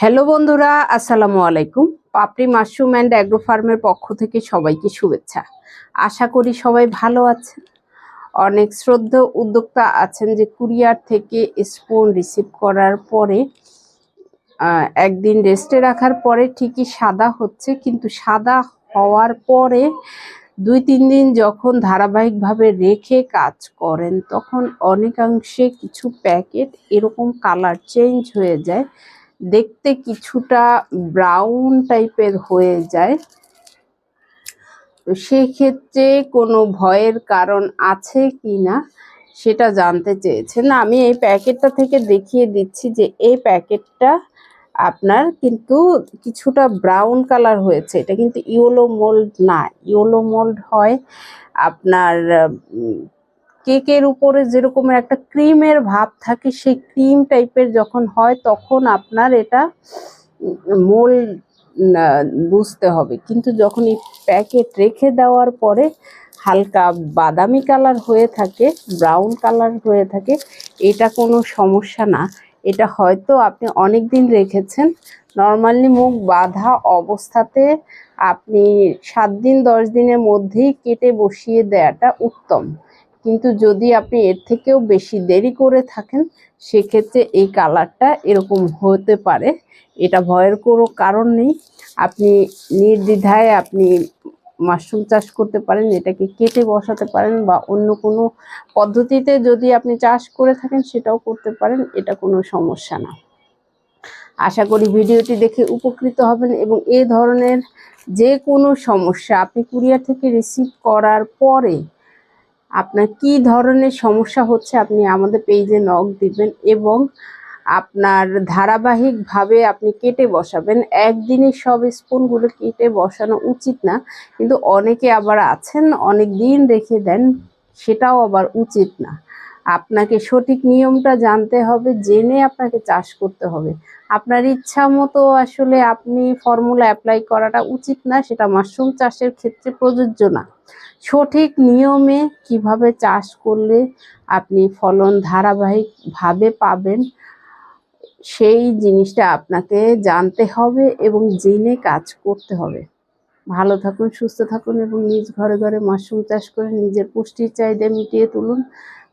Hello বন্ধুরা, আসসালামু আলাইকুম। পাপড়ি মাশরুম অ্যান্ড অ্যাগ্রো ফার্মের পক্ষ থেকে সবাইকে শুভেচ্ছা। আশা করি সবাই ভালো আছেন। অনেক শ্রদ্ধা উদ্যোক্তা আছেন যে কুরিয়ার থেকে স্পুন রিসিভ করার পরে একদিন রেস্টে রাখার পরে ঠিকই সাদা হচ্ছে, কিন্তু সাদা হওয়ার পরে দুই তিন দিন যখন ধারাবাহিকভাবে রেখে কাজ করেন, তখন অনেকাংশে কিছু প্যাকেট এরকম কালার চেঞ্জ হয়ে যায়। দেখতে কিছুটা ব্রাউন টাইপের হয়ে যায়। তো সেক্ষেত্রে কোনো ভয়ের কারণ আছে কি না সেটা জানতে চেয়েছেন। আমি এই প্যাকেটটা থেকে দেখিয়ে দিচ্ছি যে এই প্যাকেটটা আপনার কিন্তু কিছুটা ব্রাউন কালার হয়েছে। এটা কিন্তু ইয়েলো মোল্ড না। ইয়েলো মোল্ড হয় আপনার কেকের উপরে যেরকম একটা ক্রিমের ভাব থাকে, সেই ক্রিম টাইপের যখন হয়, তখন আপনার এটা মোল বুঝতে হবে। কিন্তু যখন এই প্যাকেট রেখে দেওয়ার পরে হালকা বাদামি কালার হয়ে থাকে, ব্রাউন কালার হয়ে থাকে, এটা কোনো সমস্যা না। এটা হয়তো আপনি অনেক দিন রেখেছেন। নর্মালি মুখ বাঁধা অবস্থাতে আপনি সাত দিন, দশ দিনের মধ্যেই কেটে বসিয়ে দেওয়াটা উত্তম। কিন্তু যদি আপনি এর থেকেও বেশি দেরি করে থাকেন, সেক্ষেত্রে এই কালারটা এরকম হতে পারে। এটা ভয়ের কোনো কারণ নেই। আপনি নির্দ্বিধায় আপনি মাশরুম চাষ করতে পারেন, এটাকে কেটে বসাতে পারেন বা অন্য কোনো পদ্ধতিতে যদি আপনি চাষ করে থাকেন, সেটাও করতে পারেন, এটা কোনো সমস্যা না। আশা করি ভিডিওটি দেখে উপকৃত হবেন এবং এ ধরনের যে কোনো সমস্যা আপনি কুরিয়ার থেকে রিসিভ করার পরে আপনার কি ধরনের সমস্যা হচ্ছে আপনি আমাদের পেজে নক দিবেন এবং আপনার ধারাবাহিকভাবে আপনি কেটে বসাবেন। একদিনে সব স্পুনগুলো কেটে বসানো উচিত না, কিন্তু অনেকে আবার আছেন, অনেক দিন রেখে দেন, সেটাও আবার উচিত না। আপনাকে সঠিক নিয়মটা জানতে হবে, জেনে আপনাকে চাষ করতে হবে। আপনার ইচ্ছা মতো আসলে আপনি ফর্মুলা অ্যাপ্লাই করাটা উচিত না, সেটা মাশরুম চাষের ক্ষেত্রে প্রযোজ্য না। সঠিক নিয়মে কীভাবে চাষ করলে আপনি ফলন ধারাবাহিকভাবে পাবেন, সেই জিনিসটা আপনাকে জানতে হবে এবং জেনে কাজ করতে হবে। ভালো থাকুন, সুস্থ থাকুন এবং নিজ ঘরে ঘরে মাশরুম চাষ করে নিজের পুষ্টির চাহিদা মিটিয়ে তুলুন।